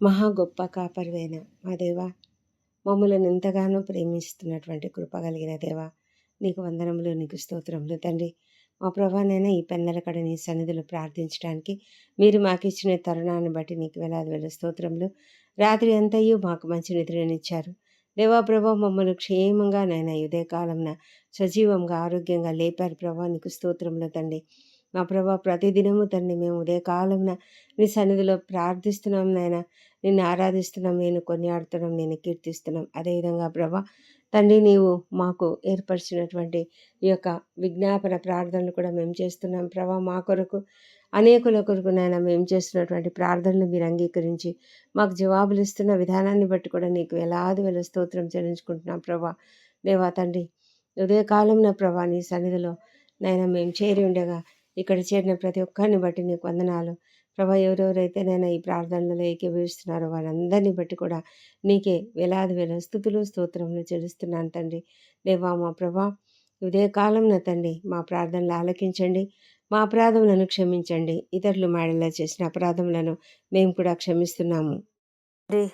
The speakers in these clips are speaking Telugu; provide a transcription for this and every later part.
మహా గొప్ప కాపరివైన మా దేవా మమ్మలను ఎంతగానో ప్రేమిస్తున్నటువంటి కృప కలిగిన దేవా నీకు వందనములు నీకు స్తోత్రములు తండ్రి. మా ప్రభానైనా ఈ పెన్నెలకడ నీ సన్నిధులు ప్రార్థించడానికి మీరు మాకు ఇచ్చిన తరుణాన్ని బట్టి నీకు వేలాది వేల స్తోత్రములు. రాత్రి అంతయు మాకు మంచి నిద్రనిచ్చారు. దేవా ప్రభా మమ్మల్ని క్షేమంగా నైనా ఉదయకాలంన సజీవంగా ఆరోగ్యంగా లేపారు ప్రభా నీకు స్తోత్రములు తండ్రి. మా ప్రభా ప్రతిదినము తండ్రి మేము ఉదయకాలంన నీ సన్నిధిలో ప్రార్థిస్తున్నాం నాయన. నిన్ను ఆరాధిస్తున్నాం నేను కొనియాడుతున్నాం నేను కీర్తిస్తున్నాం. అదేవిధంగా ప్రభా తండ్రి నీవు మాకు ఏర్పరిచినటువంటి ఈ యొక్క విజ్ఞాపన ప్రార్థనలు కూడా మేము చేస్తున్నాం. ప్రభా మా కొరకు అనేకుల కొరకు నాయన మేము చేస్తున్నటువంటి ప్రార్థనలు మీరు అంగీకరించి మాకు జవాబులు ఇస్తున్న విధానాన్ని బట్టి కూడా నీకు వేలాది వేల స్తోత్రం చెల్లించుకుంటున్నాం ప్రభా. దేవా తండ్రి ఉదయకాలంలో ప్రభా నీ సన్నిధిలో నాయన మేము చేరి ఉండగా ఇక్కడ చేరిన ప్రతి ఒక్కరిని బట్టి నీకు వందనాలు. ప్రభా ఎవరెవరైతే నేను ఈ ప్రార్థనలో ఏకీభవిస్తున్నారో వారందరినీ బట్టి కూడా నీకే వేలాది వేల స్థుతులు స్తోత్రములు చెల్లిస్తున్నాను తండ్రి. దేవా మా ప్రభా ఇదే కాలంన తండ్రి మా ప్రార్థనలు ఆలకించండి. మా అపరాధములను క్షమించండి. ఇతరులు మాడలా చేసిన అపరాధములను మేము కూడా క్షమిస్తున్నాము. అరే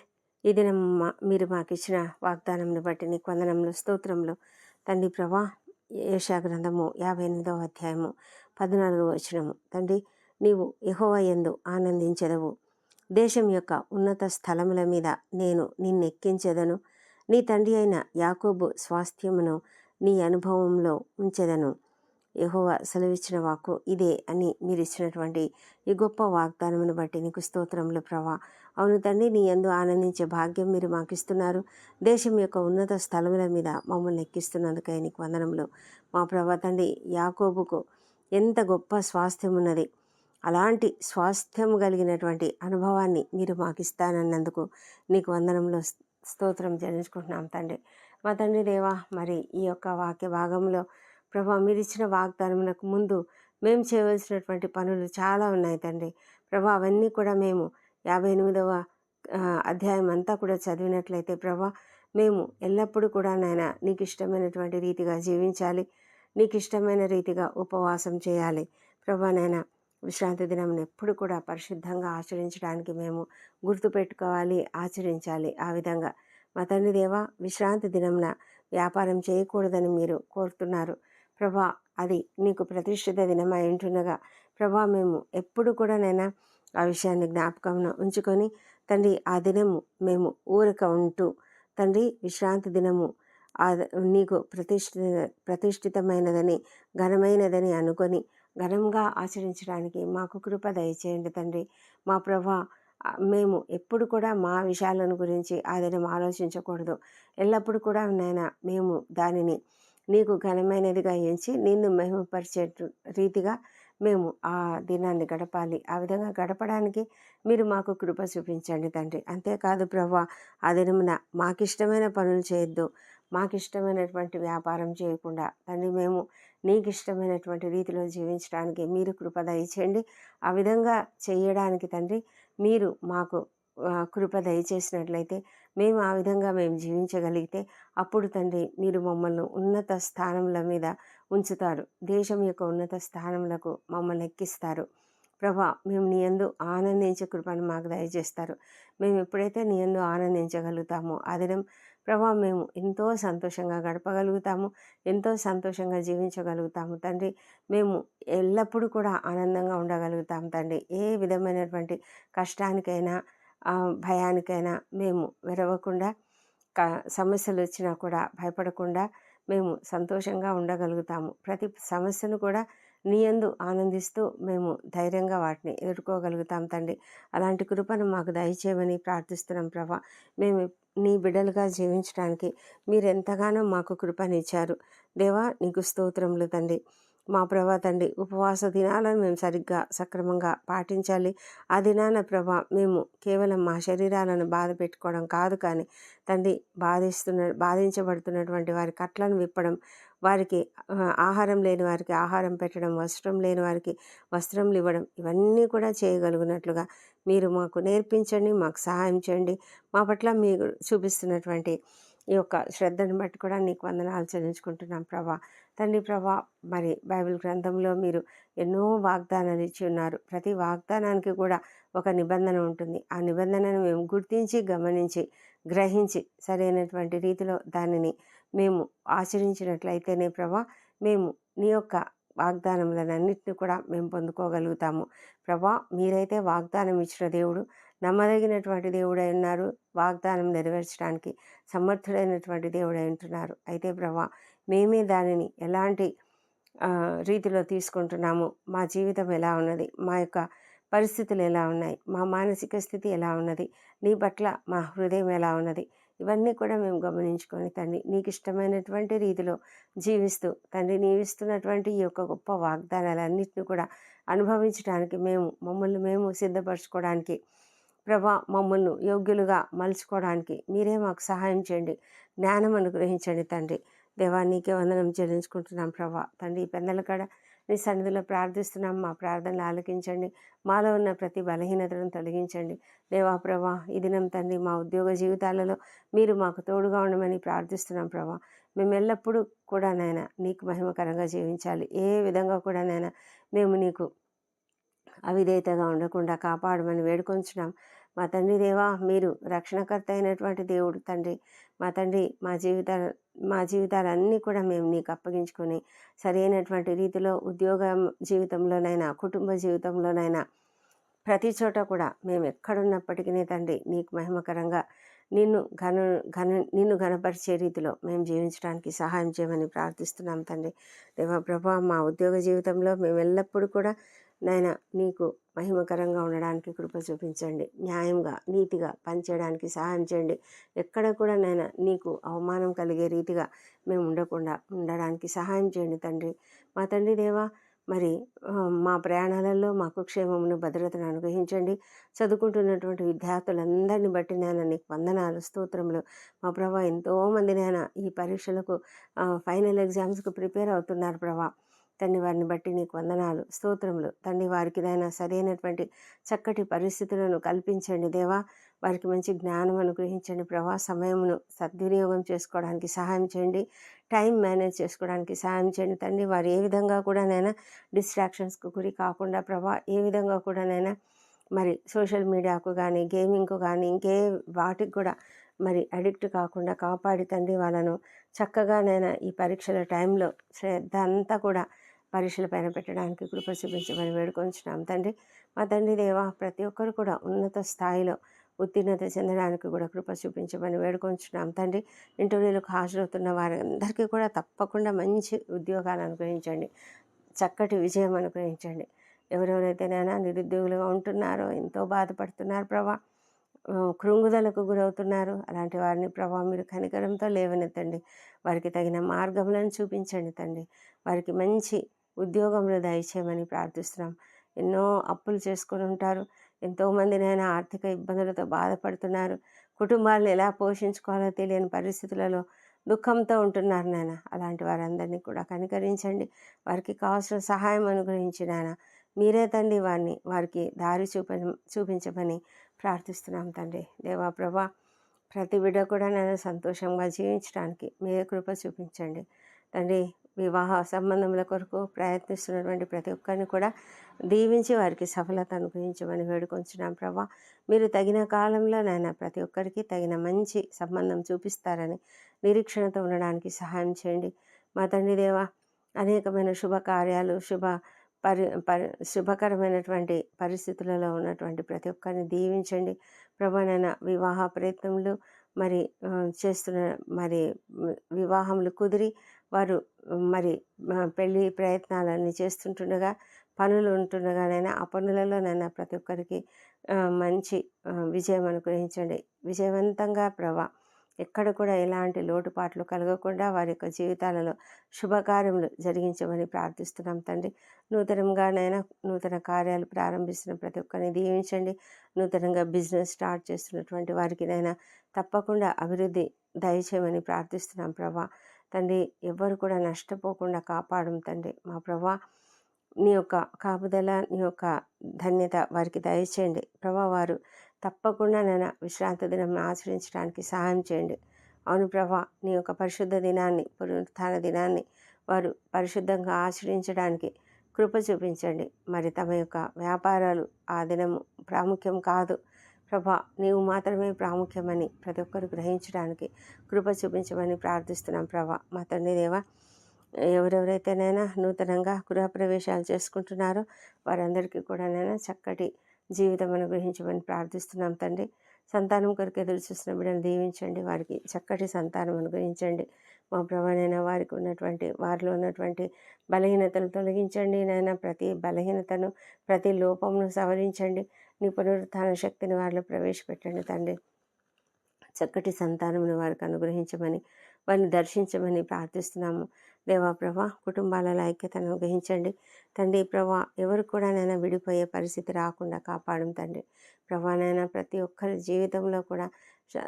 ఇది మా మీరు మాకు ఇచ్చిన వాగ్దానంను బట్టి నీకు వందనములు స్తోత్రములు. తండ్రి ప్రభా ఏషా గ్రంథము యాభై ఎనిమిదవ అధ్యాయము పద్నాలుగవ వచనము. తండ్రి నీవు యహోవయందు ఆనందించదవు ఆనందించెదవు. దేశం యొక్క ఉన్నత స్థలముల మీద నేను నిన్నెక్కించెదను. నీ తండ్రి అయిన యాకోబు స్వాస్థ్యమును నీ అనుభవంలో ఉంచెదను. యహోవ సెలవిచ్చిన వాక్కు ఇదే అని మీరు ఇచ్చినటువంటి ఈ గొప్ప వాగ్దానమును బట్టి నీకు స్తోత్రములు ప్రభా. అవును తండ్రి నీ ఎందు ఆనందించే భాగ్యం మీరు మాకు ఇస్తున్నారు దేశం యొక్క ఉన్నత స్థలముల మీద మమ్మల్ని ఎక్కిస్తున్నందుకై నీకు వందనములు. మా ప్రభా తండ్రి యాకోబుకు ఎంత గొప్ప స్వాస్థ్యం ఉన్నది అలాంటి స్వాస్థ్యం కలిగినటువంటి అనుభవాన్ని మీరు మాకు ఇస్తానన్నందుకు నీకు వందనంలో స్తోత్రం చెల్లించుకుంటున్నాం తండ్రి. మా తండ్రి దేవా మరి ఈ యొక్క వాక్య భాగంలో ప్రభా మీరు ఇచ్చిన వాగ్దానమునకు ముందు మేము చేయవలసినటువంటి పనులు చాలా ఉన్నాయి తండ్రి. ప్రభా అవన్నీ కూడా మేము యాభై ఎనిమిదవ అధ్యాయం అంతా కూడా చదివినట్లయితే ప్రభా మేము ఎల్లప్పుడూ కూడా నాయన నీకు ఇష్టమైనటువంటి రీతిగా జీవించాలి. నీకు ఇష్టమైన రీతిగా ఉపవాసం చేయాలి. ప్రభా విశ్రాంతి దినం ఎప్పుడు కూడా పరిశుద్ధంగా ఆచరించడానికి మేము గుర్తుపెట్టుకోవాలి ఆచరించాలి. ఆ విధంగా మా తండ్రి దేవ విశ్రాంతి దినంన వ్యాపారం చేయకూడదని మీరు కోరుతున్నారు. ప్రభా అది నీకు ప్రతిష్ఠిత దినమై ఉంటుండగా ప్రభా మేము ఎప్పుడు కూడా నైనా ఆ విషయాన్ని జ్ఞాపకం ఉంచుకొని తండ్రి ఆ దినము మేము ఊరక ఉంటూ తండ్రి విశ్రాంతి దినము నీకు ప్రతిష్ఠిత ప్రతిష్ఠితమైనదని ఘనమైనదని అనుకొని ఘనంగా ఆచరించడానికి మాకు కృప దయచేయండి తండ్రి. మా ప్రభా మేము ఎప్పుడు కూడా మా విషయాలను గురించి ఆ ఆలోచించకూడదు. ఎల్లప్పుడూ కూడా నాయన మేము దానిని నీకు ఘనమైనదిగా ఎంచి నిన్ను మహిమపరిచే రీతిగా మేము ఆ దినాన్ని గడపాలి. ఆ విధంగా గడపడానికి మీరు మాకు కృప చూపించండి తండ్రి. అంతేకాదు ప్రభా ఆ దినమున మాకిష్టమైన పనులు చేయొద్దు. మాకు ఇష్టమైనటువంటి వ్యాపారం చేయకుండా తండ్రి మేము నీకు ఇష్టమైనటువంటి రీతిలో జీవించడానికి మీరు కృప దయచేయండి. ఆ విధంగా చేయడానికి తండ్రి మీరు మాకు కృప దయచేసినట్లయితే మేము ఆ విధంగా మేము జీవించగలిగితే అప్పుడు తండ్రి మీరు మమ్మల్ని ఉన్నత స్థానముల మీద ఉంచుతారు. దేశం యొక్క ఉన్నత స్థానములకు మమ్మల్ని ఎక్కిస్తారు. ప్రభా మేము నీ ఎందు ఆనందించే కృపను మాకు దయచేస్తారు. మేము ఎప్పుడైతే నీ ఎందు ఆనందించగలుగుతామో అదనం ప్రభా మేము ఎంతో సంతోషంగా గడపగలుగుతాము ఎంతో సంతోషంగా జీవించగలుగుతాము తండ్రి. మేము ఎల్లప్పుడూ కూడా ఆనందంగా ఉండగలుగుతాము తండ్రి. ఏ విధమైనటువంటి కష్టానికైనా భయానికైనా మేము విరవకుండా క సమస్యలు వచ్చినా కూడా భయపడకుండా మేము సంతోషంగా ఉండగలుగుతాము. ప్రతి సమస్యను కూడా నీయందు ఆనందిస్తూ మేము ధైర్యంగా వాటిని ఎదుర్కోగలుగుతాం తండ్రి. అలాంటి కృపను మాకు దయచేయమని ప్రార్థిస్తున్నాం ప్రభా. మేము నీ బిడ్డలుగా జీవించడానికి మీరు ఎంతగానో మాకు కృపనిచ్చారు. దేవా నీకు స్తోత్రములు తండ్రి. మా ప్రభా తండ్రి ఉపవాస దినాలను మేము సరిగ్గా సక్రమంగా పాటించాలి. ఆ దినాన ప్రభా మేము కేవలం మా శరీరాలను బాధ పెట్టుకోవడం కాదు కానీ తండ్రి బాధిస్తున్న బాధించబడుతున్నటువంటి వారి కట్లను విప్పడం వారికి ఆహారం లేని వారికి ఆహారం పెట్టడం వస్త్రం లేని వారికి వస్త్రములు ఇవ్వడం ఇవన్నీ కూడా చేయగలిగినట్లుగా మీరు మాకు నేర్పించండి మాకు సహాయం చేయండి. మా పట్ల మీరు చూపిస్తున్నటువంటి ఈ యొక్క శ్రద్ధను బట్టి కూడా నీకు వందనాలు చెల్లించుకుంటున్నాం ప్రభా. తండ్రి ప్రభా మరి బైబిల్ గ్రంథంలో మీరు ఎన్నో వాగ్దానాలు ఇచ్చి ఉన్నారు. ప్రతి వాగ్దానానికి కూడా ఒక నిబంధన ఉంటుంది. ఆ నిబంధనను మేము గుర్తించి గమనించి గ్రహించి సరైనటువంటి రీతిలో దానిని మేము ఆచరించినట్లయితేనే ప్రభా మేము నీ యొక్క వాగ్దానములనన్నింటినీ కూడా మేము పొందుకోగలుగుతాము. ప్రభా మీరైతే వాగ్దానం ఇచ్చిన దేవుడు నమ్మదగినటువంటి దేవుడై ఉన్నారు. వాగ్దానం నెరవేర్చడానికి సమర్థుడైనటువంటి దేవుడై ఉంటున్నారు. అయితే ప్రభా మేమే దానిని ఎలాంటి రీతిలో తీసుకుంటున్నాము? మా జీవితం ఎలా ఉన్నది? మా యొక్క పరిస్థితులు ఎలా ఉన్నాయి? మా మానసిక స్థితి ఎలా ఉన్నది? నీ పట్ల మా హృదయం ఎలా ఉన్నది? ఇవన్నీ కూడా మేము గమనించుకొని తండ్రి నీకు ఇష్టమైనటువంటి రీతిలో జీవిస్తూ తండ్రి నీవిస్తున్నటువంటి ఈ యొక్క గొప్ప వాగ్దానాలన్నింటినీ కూడా అనుభవించడానికి మేము మమ్మల్ని మేము సిద్ధపరచుకోవడానికి ప్రభా మమ్మల్ని యోగ్యులుగా మలుచుకోవడానికి మీరే మాకు సహాయం చేయండి. జ్ఞానం అనుగ్రహించండి తండ్రి. దేవా నీకే వందనం చెల్లించుకుంటున్నాం ప్రభా. తండ్రి ఈ పెద్దల కాడ నీ సన్నిధిలో ప్రార్థిస్తున్నాం. మా ప్రార్థనలు ఆలకించండి. మాలో ఉన్న ప్రతి బలహీనతను తొలగించండి. దేవా ప్రభా ఈ దినం తండ్రి మా ఉద్యోగ జీవితాలలో మీరు మాకు తోడుగా ఉండమని ప్రార్థిస్తున్నాం ప్రభా. మేము ఎల్లప్పుడూ కూడా నాయన నీకు మహిమకరంగా జీవించాలి. ఏ విధంగా కూడా నాయన మేము నీకు అవిధేయతగా ఉండకుండా కాపాడమని వేడుకొంచున్నాం. మా తండ్రి దేవా మీరు రక్షణకర్త అయినటువంటి దేవుడు తండ్రి. మా తండ్రి మా జీవితాల మా జీవితాలన్నీ కూడా మేము నీకు అప్పగించుకొని సరైనటువంటి రీతిలో ఉద్యోగ జీవితంలోనైనా కుటుంబ జీవితంలోనైనా ప్రతి చోట కూడా మేము ఎక్కడున్నప్పటికీ తండ్రి నీకు మహిమకరంగా నిన్ను ఘన ఘన నిన్ను ఘనపరిచే రీతిలో మేము జీవించడానికి సహాయం చేయమని ప్రార్థిస్తున్నాం తండ్రి. దేవా ప్రభా మా ఉద్యోగ జీవితంలో మేము ఎల్లప్పుడూ కూడా నాయన నీకు మహిమకరంగా ఉండడానికి కృప చూపించండి. న్యాయంగా నీతిగా పనిచేయడానికి సహాయం చేయండి. ఎక్కడ కూడా నాయన నీకు అవమానం కలిగే రీతిగా మేము ఉండకుండా ఉండడానికి సహాయం చేయండి తండ్రి. మా తండ్రి దేవా మరి మా ప్రయాణాలలో మాకు క్షేమమును భద్రతను అనుగ్రహించండి. చదువుకుంటున్నటువంటి విద్యార్థులందరినీ బట్టి నేను నీకు వందనాలు స్తోత్రములు. మా ప్రభా ఎంతోమంది నేను ఈ పరీక్షలకు ఫైనల్ ఎగ్జామ్స్కు ప్రిపేర్ అవుతున్నారు ప్రభా. తండ్రి వారిని బట్టి నీకు వందనాలు స్తోత్రములు. తండ్రి వారికి దైనా సరైనటువంటి చక్కటి పరిస్థితులను కల్పించండి దేవా. వారికి మంచి జ్ఞానం అనుగ్రహించండి. ప్రభా సమయమును సద్వినియోగం చేసుకోవడానికి సహాయం చేయండి. టైం మేనేజ్ చేసుకోవడానికి సహాయం చేయండి. తండ్రి వారు ఏ విధంగా కూడా నైనా డిస్ట్రాక్షన్స్కు గురి కాకుండా ప్రభా ఏ విధంగా కూడా నైనా మరి సోషల్ మీడియాకు కానీ గేమింగ్కు కానీ ఇంకే వాటికి కూడా మరి అడిక్ట్ కాకుండా కాపాడి తండ్రి వాళ్ళను చక్కగా నేను ఈ పరీక్షల టైంలో శ్రద్ధ అంతా కూడా పరీక్షల పైన పెట్టడానికి కృప చూపించమని వేడుకొంచున్నాం. తండ్రి మా తండ్రి దేవ ప్రతి ఒక్కరు కూడా ఉన్నత స్థాయిలో ఉత్తీర్ణత చెందడానికి కూడా కృప చూపించమని వేడుకొంచున్నాం. తండ్రి ఇంటర్వ్యూలకు హాజరవుతున్న వారందరికీ కూడా తప్పకుండా మంచి ఉద్యోగాలు అనుగ్రహించండి. చక్కటి విజయం అనుగ్రహించండి. ఎవరెవరైతేనైనా నిరుద్యోగులుగా ఉంటున్నారో ఎంతో బాధపడుతున్నారు ప్రభా. కృంగుదలకు గురవుతున్నారు. అలాంటి వారిని ప్రభావ మీరు కనికరంతో లేవనెత్తండి. వారికి తగిన మార్గములను చూపించండి తండ్రి. వారికి మంచి ఉద్యోగములు దయచేయమని ప్రార్థిస్తున్నాం. ఎన్నో అప్పులు చేసుకొని ఉంటారు. ఎంతోమందినైనా ఆర్థిక ఇబ్బందులతో బాధపడుతున్నారు. కుటుంబాలను ఎలా పోషించుకోవాలో తెలియని పరిస్థితులలో దుఃఖంతో ఉంటున్నారు నాయన. అలాంటి వారందరినీ కూడా కనికరించండి. వారికి కావాల్సిన సహాయం అనుగ్రహించి నాయన. మీరే తండ్రి వారిని వారికి దారి చూప చూపించమని ప్రార్థిస్తున్నాం తండ్రి. దేవా ప్రభా ప్రతి బిడ్డ కూడా నేను సంతోషంగా జీవించడానికి మీరే కృప చూపించండి. తండ్రి వివాహ సంబంధముల కొరకు ప్రయత్నిస్తున్నటువంటి ప్రతి ఒక్కరిని కూడా దీవించి వారికి సఫలత అనుగ్రహించమని వేడుకొంచున్నాం ప్రభా. మీరు తగిన కాలంలో నాయన ప్రతి ఒక్కరికి తగిన మంచి సంబంధం చూపిస్తారని నిరీక్షణతో ఉండడానికి సహాయం చేయండి. మా తండ్రి దేవ అనేకమైన శుభకార్యాలు శుభ పరి పరి శుభకరమైనటువంటి పరిస్థితులలో ఉన్నటువంటి ప్రతి ఒక్కరిని దీవించండి. ప్రభానైనా వివాహ ప్రయత్నములు మరి చేస్తున్న మరి వివాహములు కుదిరి వారు మరి పెళ్ళి ప్రయత్నాలన్నీ చేస్తుంటుండగా పనులు ఉంటుండగానైనా ఆ పనులలోనైనా ప్రతి ఒక్కరికి మంచి విజయం అనుగ్రహించండి. విజయవంతంగా ప్రభా ఎక్కడ కూడా ఎలాంటి లోటుపాట్లు కలగకుండా వారి యొక్క జీవితాలలో శుభకార్యములు జరిగించమని ప్రార్థిస్తున్నాం తండ్రి. నూతనంగానైనా నూతన కార్యాలు ప్రారంభిస్తున్న ప్రతి ఒక్కరిని దీవించండి. నూతనంగా బిజినెస్ స్టార్ట్ చేస్తున్నటువంటి వారికినైనా తప్పకుండా అభివృద్ధి దయచేయమని ప్రార్థిస్తున్నాం ప్రభా. తండ్రి ఎవ్వరు కూడా నష్టపోకుండా కాపాడం తండ్రి. మా ప్రభా నీ యొక్క కాపుదల నీ యొక్క ధన్యత వారికి దయచేయండి. ప్రభా వారు తప్పకుండా నేను విశ్రాంతి దినం ఆచరించడానికి సహాయం చేయండి. అవును ప్రభా నీ యొక్క పరిశుద్ధ దినాన్ని పునరుత్థాన దినాన్ని వారు పరిశుద్ధంగా ఆచరించడానికి కృప చూపించండి. మరి తమ యొక్క వ్యాపారాలు ఆ దినము ప్రాముఖ్యం కాదు. ప్రభా నీవు మాత్రమే ప్రాముఖ్యమని ప్రతి ఒక్కరు గ్రహించడానికి కృప చూపించమని ప్రార్థిస్తున్నాం ప్రభా. మా తండ్రి దేవా ఎవరెవరైతేనైనా నూతనంగా గృహప్రవేశాలు చేసుకుంటున్నారో వారందరికీ కూడా నైనా చక్కటి జీవితం అనుగ్రహించమని ప్రార్థిస్తున్నాం తండ్రి. సంతానం కొరకు ఎదురు చూసిన బిడ్డను దీవించండి. వారికి చక్కటి సంతానం అనుగ్రహించండి. మా ప్రభానైనా వారికి ఉన్నటువంటి వారిలో ఉన్నటువంటి బలహీనతలు తొలగించండి నాయన. ప్రతి బలహీనతను ప్రతి లోపమును సవరించండి. నీ పునరుత్థాన శక్తిని వారిలో ప్రవేశపెట్టండి తండ్రి. చక్కటి సంతానమును వారికి అనుగ్రహించమని వారిని దర్శించమని ప్రార్థిస్తున్నాము. దేవా ప్రభా కుటుంబాలలో ఐక్యతను గ్రహించండి. తండ్రి ప్రభా ఎవరు కూడా నైనా విడిపోయే పరిస్థితి రాకుండా కాపాడం తండ్రి. ప్రభానైనా ప్రతి ఒక్కరి జీవితంలో కూడా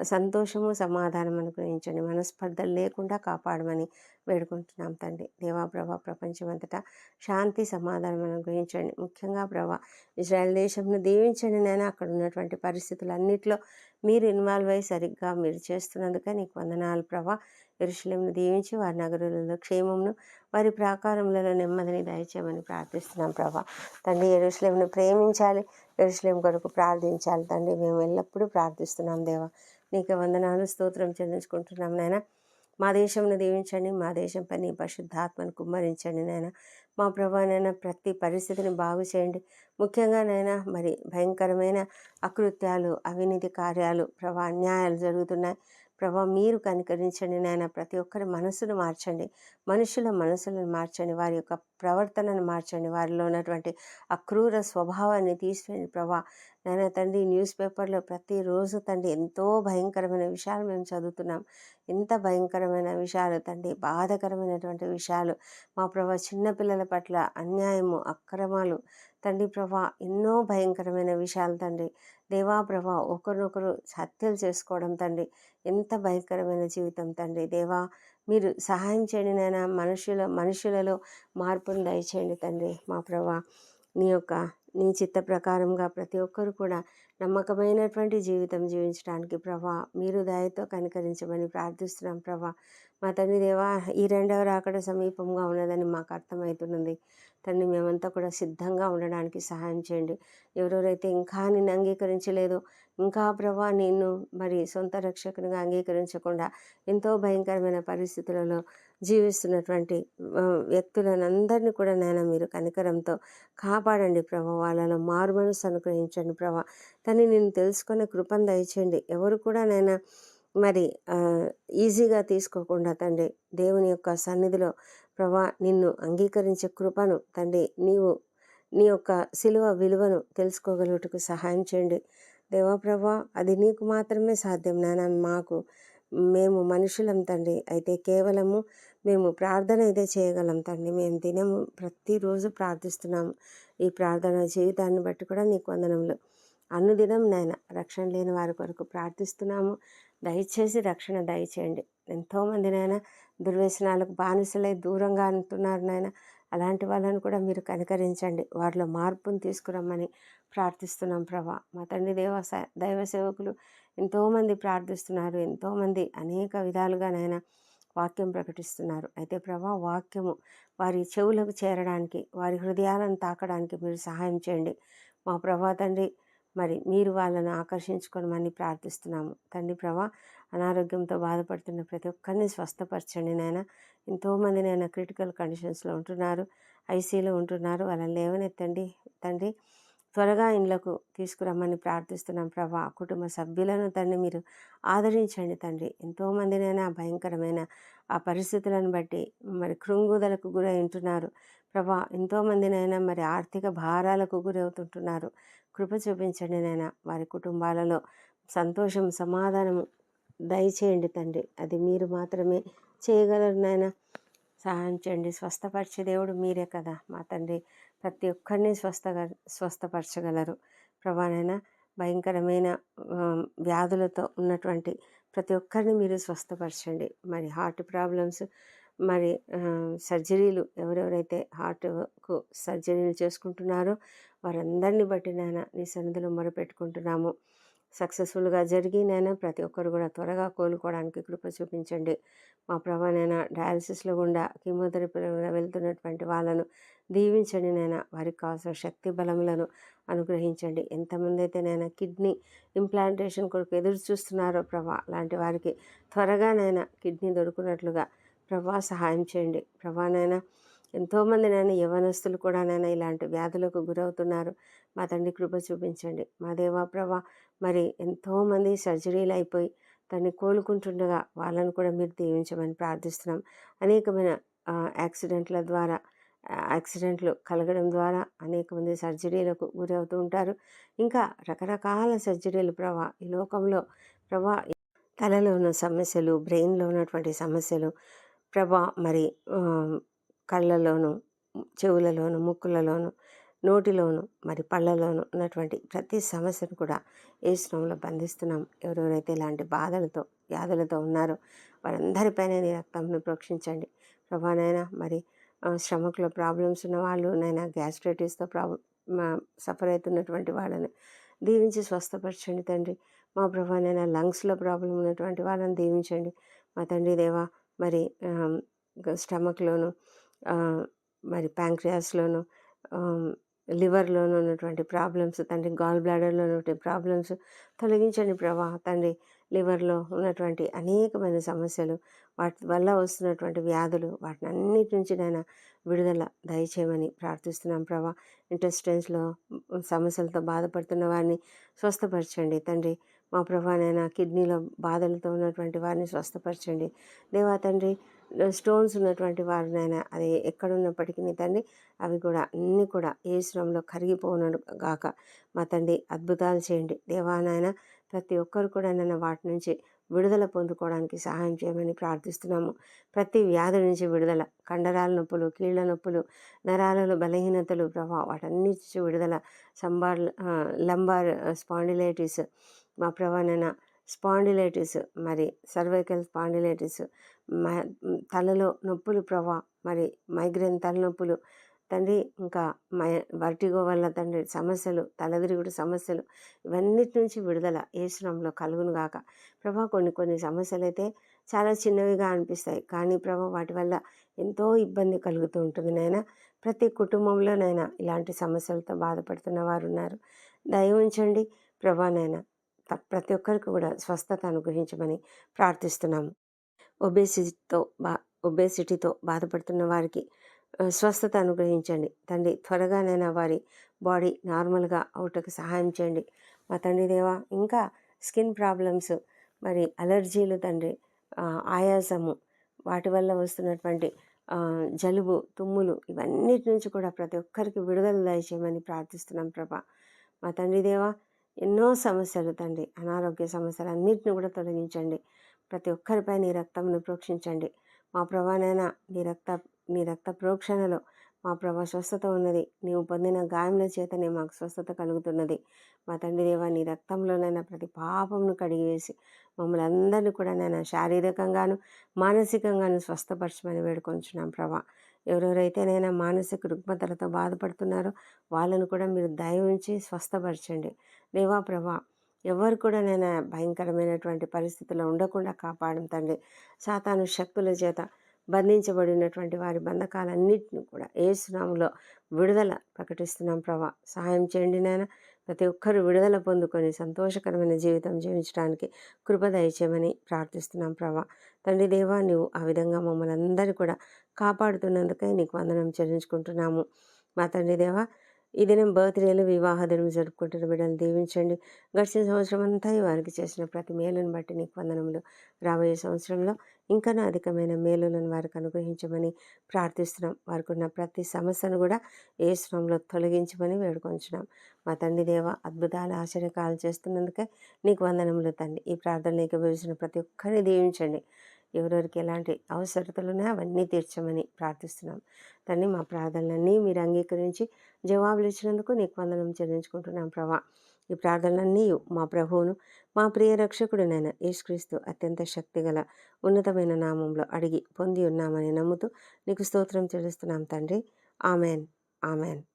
సంతోషము సమాధానం అనుగ్రహించండి మనస్పర్ధలు లేకుండా కాపాడమని వేడుకుంటున్నాం తండ్రి. దేవా ప్రభా ప్రపంచమంతటా శాంతి సమాధానం అనుగ్రహించండి. ముఖ్యంగా ప్రభ ఇజ్రాయెల్ దేశంను దీవించండి నేను అక్కడ ఉన్నటువంటి పరిస్థితులన్నింటిలో మీరు ఇన్వాల్వ్ అయ్యి సరిగ్గా మీరు చేస్తున్నందుకే నీకు వందనాలు ప్రభా. ఎరుశలేంను దీవించి వారి నగరులలో క్షేమమును వారి ప్రాకారములలో నెమ్మదిని దయచేయమని ప్రార్థిస్తున్నాం ప్రభా. తండ్రి ఎరుశలేంను ప్రేమించాలి ఎరుశలేం కొరకు ప్రార్థించాలి తండ్రి. మేము ఎల్లప్పుడూ ప్రార్థిస్తున్నాం దేవా. నీకు వందనాలు స్తోత్రం చెల్లించుకుంటున్నాం నాయన. మా దేశంను దీవించండి మా దేశం పని పరిశుద్ధాత్మను కుమ్మరించండి నాయన. మా ప్రభానైనా ప్రతి పరిస్థితిని బాగు చేయండి. ముఖ్యంగా నైనా మరి భయంకరమైన అకృత్యాలు అవినీతి కార్యాలు ప్రభా అన్యాయాలు జరుగుతున్నాయి. ప్రభా మీరు కనికరించండి నాయన. ప్రతి ఒక్కరి మనసును మార్చండి. మనుషుల మనసులను మార్చండి. వారి యొక్క ప్రవర్తనను మార్చండి. వారిలో ఉన్నటువంటి అక్రూర స్వభావాన్ని తీసివేయండి ప్రభా. నాయన తండ్రి న్యూస్ పేపర్లో ప్రతిరోజు తండ్రి ఎంతో భయంకరమైన విషయాలు మేము చదువుతున్నాం. ఎంత భయంకరమైన విషయాలు తండ్రి బాధకరమైనటువంటి విషయాలు. మా ప్రభా చిన్నపిల్లల పట్ల అన్యాయము అక్రమాలు తండ్రి ప్రభా ఎన్నో భయంకరమైన విషయాలు తండ్రి. దేవా ప్రభా ఒకరినొకరు హత్యలు చేసుకోవడం తండ్రి. ఎంత భయంకరమైన జీవితం తండ్రి. దేవా మీరు సహాయం చేయండి నాయన. మనుషుల మనుషులలో మార్పును దయచేయండి తండ్రి మా ప్రభా. నీ యొక్క నీ చిత్త ప్రకారంగా ప్రతి ఒక్కరు కూడా నమ్మకమైనటువంటి జీవితం జీవించడానికి ప్రభా మీరు దయతో కనికరించమని ప్రార్థిస్తున్నాం ప్రభా. మా తండ్రి దేవా ఈ రెండవ రాకడ సమీపంగా ఉన్నదని మాకు అర్థమవుతున్నది తండ్రి మేమంతా కూడా సిద్ధంగా ఉండడానికి సహాయం చేయండి. ఎవరెవరైతే ఇంకా నిన్ను అంగీకరించలేదో ఇంకా ప్రభా నిన్ను మరి సొంత రక్షకునిగా అంగీకరించకుండా ఎంతో భయంకరమైన పరిస్థితులలో జీవిస్తున్నటువంటి వ్యక్తులనందరినీ కూడా నాయన మీరు కనికరంతో కాపాడండి ప్రభా. వాళ్ళలో మారుమనసు అనుగ్రహించండి ప్రభా. తను నేను తెలుసుకునే కృపను దయచేయండి. ఎవరు కూడా నాయన మరి ఈజీగా తీసుకోకుండా తండ్రి దేవుని యొక్క సన్నిధిలో ప్రభా నిన్ను అంగీకరించే కృపను తండ్రి నీవు నీ యొక్క శిలువ విలువను తెలుసుకోగలుగుటకు సహాయం చేయండి. దేవప్రభా అది నీకు మాత్రమే సాధ్యం నాన్న మాకు మేము మనుషులం తండ్రి. అయితే కేవలము మేము ప్రార్థన అయితే చేయగలం తండ్రి. మేము దినము ప్రతిరోజు ప్రార్థిస్తున్నాము ఈ ప్రార్థన జీవితాన్ని బట్టి కూడా నీకు వందనములు. అనుదినం నాయన రక్షణ లేని వారి కొరకు ప్రార్థిస్తున్నాము. దయచేసి రక్షణ దయచేయండి. ఎంతోమంది నాయన దుర్వ్యసనాలకు బానిసలై దూరంగా అంటున్నారు నాయన. అలాంటి వాళ్ళని కూడా మీరు కనికరించండి. వారిలో మార్పును తీసుకురమ్మని ప్రార్థిస్తున్నాం ప్రభా. మా తండ్రి దేవ దైవ సేవకులు ఎంతోమంది ప్రార్థిస్తున్నారు. ఎంతోమంది అనేక విధాలుగానైనా వాక్యం ప్రకటిస్తున్నారు. అయితే ప్రభా వాక్యము వారి చెవులకు చేరడానికి వారి హృదయాలను తాకడానికి మీరు సహాయం చేయండి. మా ప్రభా తండ్రి మరి మీరు వాళ్ళను ఆకర్షించుకోమని ప్రార్థిస్తున్నాము. తండ్రి ప్రభా అనారోగ్యంతో బాధపడుతున్న ప్రతి ఒక్కరిని స్వస్థపరచండి నాయన. ఎంతోమంది నాయన క్రిటికల్ కండిషన్స్లో ఉంటున్నారు ఐసీలో ఉంటున్నారు వాళ్ళని లేవనెత్తండి తండ్రి. త్వరగా ఇండ్లకు తీసుకురమ్మని ప్రార్థిస్తున్నాం ప్రభా. కుటుంబ సభ్యులను తండ్రి మీరు ఆదరించండి తండ్రి. ఎంతోమందినైనా భయంకరమైన ఆ పరిస్థితులను బట్టి మరి కృంగుదలకు గురై ఉంటున్నారు ప్రభా ఎంతోమందినైనా మరి ఆర్థిక భారాలకు గురవుతుంటున్నారు. కృప చూపించండి నైనా వారి కుటుంబాలలో సంతోషం సమాధానము దయచేయండి తండ్రి. అది మీరు మాత్రమే చేయగలరు నాయన. సహాయం చేయండి. స్వస్థపరిచే దేవుడు మీరే కదా. మా తండ్రి ప్రతి ఒక్కరిని స్వస్థ స్వస్థపరచగలరు. ప్రభానైనా భయంకరమైన వ్యాధులతో ఉన్నటువంటి ప్రతి ఒక్కరిని మీరు స్వస్థపరచండి. మరి హార్ట్ ప్రాబ్లమ్స్ మరి సర్జరీలు ఎవరెవరైతే హార్ట్కు సర్జరీలు చేసుకుంటున్నారో వారందరిని బట్టి నాయన నీ సన్నిధిలో మొరపెట్టుకుంటున్నాము. సక్సెస్ఫుల్గా జరిగినైనా ప్రతి ఒక్కరు కూడా త్వరగా కోలుకోవడానికి కృప చూపించండి. మా ప్రభా డయాలసిస్లో గుండా కీమోథెరపీలో గుండా వెళ్తున్నటువంటి వాళ్ళను దీవించండి నైనా. వారికి కావాల్సిన శక్తి బలములను అనుగ్రహించండి. ఎంతమంది అయితే కిడ్నీ ఇంప్లాంటేషన్ కొరకు ఎదురు చూస్తున్నారో ప్రభా లాంటి వారికి త్వరగానైనా కిడ్నీ దొరుకున్నట్లుగా ప్రభా సహాయం చేయండి. ప్రభానైనా ఎంతోమంది నేను యవనస్తులు కూడా నేను ఇలాంటి వ్యాధులకు గురవుతున్నారు. మా తండ్రి కృప చూపించండి. మా దేవా ప్రభా మరి ఎంతోమంది సర్జరీలు అయిపోయి దాన్ని కోలుకుంటుండగా వాళ్ళను కూడా మీరు దీవించమని ప్రార్థిస్తున్నాం. అనేకమైన యాక్సిడెంట్ల ద్వారా యాక్సిడెంట్లు కలగడం ద్వారా అనేక మంది సర్జరీలకు గురవుతూ ఉంటారు. ఇంకా రకరకాల సర్జరీలు ప్రభా ఈ లోకంలో ప్రభా తలలో ఉన్న సమస్యలు బ్రెయిన్లో ఉన్నటువంటి సమస్యలు ప్రభా మరి కళ్ళలోను చెవులలోను ముక్కులలోను నోటిలోను మరి పళ్ళలోను ఉన్నటువంటి ప్రతి సమస్యను కూడా ఏ శ్రమంలో బంధిస్తున్నాం. ఎవరెవరైతే ఇలాంటి బాధలతో వ్యాధులతో ఉన్నారో వారందరిపైన నీ రక్తంను ప్రోక్షించండి. ప్రభానైనా మరి శ్రమకులో ప్రాబ్లమ్స్ ఉన్న వాళ్ళు నైనా గ్యాస్ట్రైటిస్తో ప్రాబ్లం సఫర్ అవుతున్నటువంటి వాళ్ళని దీవించి స్వస్థపరచండి తండ్రి. మా ప్రభానైనా లంగ్స్లో ప్రాబ్లం ఉన్నటువంటి వాళ్ళని దీవించండి. మా తండ్రి దేవా మరి స్టమక్లోను మరి ప్యాంక్రియాస్లోను లివర్లోనూ ఉన్నటువంటి ప్రాబ్లమ్స్ తండ్రి గాల్ బ్లాడర్లో ఉన్నటువంటి ప్రాబ్లమ్స్ తొలగించండి ప్రభా. తండ్రి లివర్లో ఉన్నటువంటి అనేకమైన సమస్యలు వాటి వల్ల వస్తున్నటువంటి వ్యాధులు వాటిని అన్నిటి నుంచి నేను విడుదల దయచేయమని ప్రార్థిస్తున్నాం ప్రభా. ఇంటెస్టెన్స్లో సమస్యలతో బాధపడుతున్న వారిని స్వస్థపరచండి. తండ్రి మా ప్రభానైనా కిడ్నీలో బాధలతో ఉన్నటువంటి వారిని స్వస్థపరచండి. దేవా తండ్రి స్టోన్స్ ఉన్నటువంటి వారినైనా అది ఎక్కడున్నప్పటికీ తండ్రి అవి కూడా అన్నీ కూడా ఏ శ్రమంలో కరిగిపోను గాక. మా తండ్రి అద్భుతాలు చేయండి. దేవానాయన ప్రతి ఒక్కరు కూడా నన్ను వాటి నుంచి విడుదల పొందుకోవడానికి సహాయం చేయమని ప్రార్థిస్తున్నాము. ప్రతి వ్యాధి నుంచి విడుదల కండరాల నొప్పులు కీళ్ళ నొప్పులు నరాలలో బలహీనతలు ప్రభావ వాటన్ని విడుదల సంబార్ లంబార్ స్పాండిలైటిస్ మా ప్రభానైనా స్పాండిలైటిస్ మరి సర్వైకల్ స్పాండిలైటిస్ తలలో నొప్పులు ప్రభా మరి మైగ్రేన్ తలనొప్పులు. తండ్రి ఇంకా మై వర్టిగో వల్ల తండ్రి సమస్యలు తలదిరుగుడు సమస్యలు ఇవన్నిటి నుంచి విడుదల ఏ కలుగును గాక. ప్రభా కొన్ని కొన్ని సమస్యలు అయితే చాలా చిన్నవిగా అనిపిస్తాయి. కానీ ప్రభా వాటి వల్ల ఎంతో ఇబ్బంది కలుగుతూ ఉంటుంది నాయన. ప్రతి కుటుంబంలోనైనా ఇలాంటి సమస్యలతో బాధపడుతున్న వారు ఉన్నారు దయ ఉంచండి. ప్రభానైనా ప్రతి ఒక్కరికి కూడా స్వస్థత అనుగ్రహించమని ప్రార్థిస్తున్నాము. ఒబేసిటీతో బా ఒబేసిటీతో బాధపడుతున్న వారికి స్వస్థత అనుగ్రహించండి. తండ్రి త్వరగానైనా వారి బాడీ నార్మల్గా అవుటకు సహాయం చేయండి. మా తండ్రి దేవా ఇంకా స్కిన్ ప్రాబ్లమ్స్ మరి అలర్జీలు తండ్రి ఆయాసము వాటి వల్ల వస్తున్నటువంటి జలుబు తుమ్ములు ఇవన్నిటి నుంచి కూడా ప్రతి ఒక్కరికి విడుదల దయచేయమని ప్రార్థిస్తున్నాం ప్రభా. మా తండ్రి దేవా ఎన్నో సమస్యలు తండ్రి అనారోగ్య సమస్యలు అన్నింటిని కూడా తొలగించండి. ప్రతి ఒక్కరిపై నీ రక్తమును ప్రోక్షించండి మా ప్రభానైనా నీ రక్త నీ రక్త ప్రోక్షణలో మా ప్రభా స్వస్థత ఉన్నది. నీవు పొందిన గాయముల చేతనే మాకు స్వస్థత కలుగుతున్నది. మా తండ్రి దేవ నీ రక్తంలోనైనా ప్రతి పాపమును కడిగివేసి మమ్మల్ని అందరినీ కూడా నేను శారీరకంగాను మానసికంగాను స్వస్థపరచమని వేడుకొంచున్నాం ప్రభా. ఎవరెవరైతే నైనా మానసిక రుగ్మతలతో బాధపడుతున్నారో వాళ్ళను కూడా మీరు దయ ఉంచి స్వస్థపరచండి. దేవా ప్రభా ఎవరు కూడా నేను భయంకరమైనటువంటి పరిస్థితుల్లో ఉండకుండా కాపాడం తండ్రి. సాతాను శక్తుల చేత బంధించబడినటువంటి వారి బంధకాలన్నింటిని కూడా ఏసునాములో విడుదల ప్రకటిస్తున్నాం ప్రభా. సహాయం చేయండి నాయన. ప్రతి ఒక్కరు విడుదల పొందుకొని సంతోషకరమైన జీవితం జీవించడానికి కృప దయచేయమని ప్రార్థిస్తున్నాం ప్రభా. తండ్రి దేవా నువ్వు ఆ విధంగా మమ్మల్ని అందరూ కూడా కాపాడుతున్నందుకే నీకు వందనం చెల్లించుకుంటున్నాము. మా తండ్రి దేవా ఈ దినం బర్త్డేలు వివాహ దినం జరుపుకుంటున్న బిడ్డలు దీవించండి. గడిచిన సంవత్సరం అంతా వారికి చేసిన ప్రతి మేలును బట్టి నీకు వందనములు. రాబోయే సంవత్సరంలో ఇంకా అధికమైన మేలులను వారికి అనుగ్రహించమని ప్రార్థిస్తున్నాం. వారికి ఉన్న ప్రతి సమస్యను కూడా ఏ శ్రమంలో తొలగించమని వేడుకొంచున్నాం. మా తండ్రి దేవ అద్భుతాలు ఆశ్చర్యకాలు చేస్తున్నందుకే నీకు వందనములు తండ్రి. ఈ ప్రార్థన ఏకీభవించిన ప్రతి ఒక్కరిని దీవించండి. ఎవరెవరికి ఎలాంటి అవసరతలు అవన్నీ తీర్చమని ప్రార్థిస్తున్నాం. తండ్రి మా ప్రార్థనలన్నీ మీరు అంగీకరించి జవాబులు ఇచ్చినందుకు నీకు వందనం చెల్లించుకుంటున్నాం ప్రభా. ఈ ప్రార్థనలన్నీ మా ప్రభువును మా ప్రియ రక్షకుడినైన యేసుక్రీస్తు అత్యంత శక్తిగల ఉన్నతమైన నామంలో అడిగి పొంది ఉన్నామని నమ్ముతూ నీకు స్తోత్రం చెల్లిస్తున్నాం తండ్రి. ఆమెన్. ఆమెన్.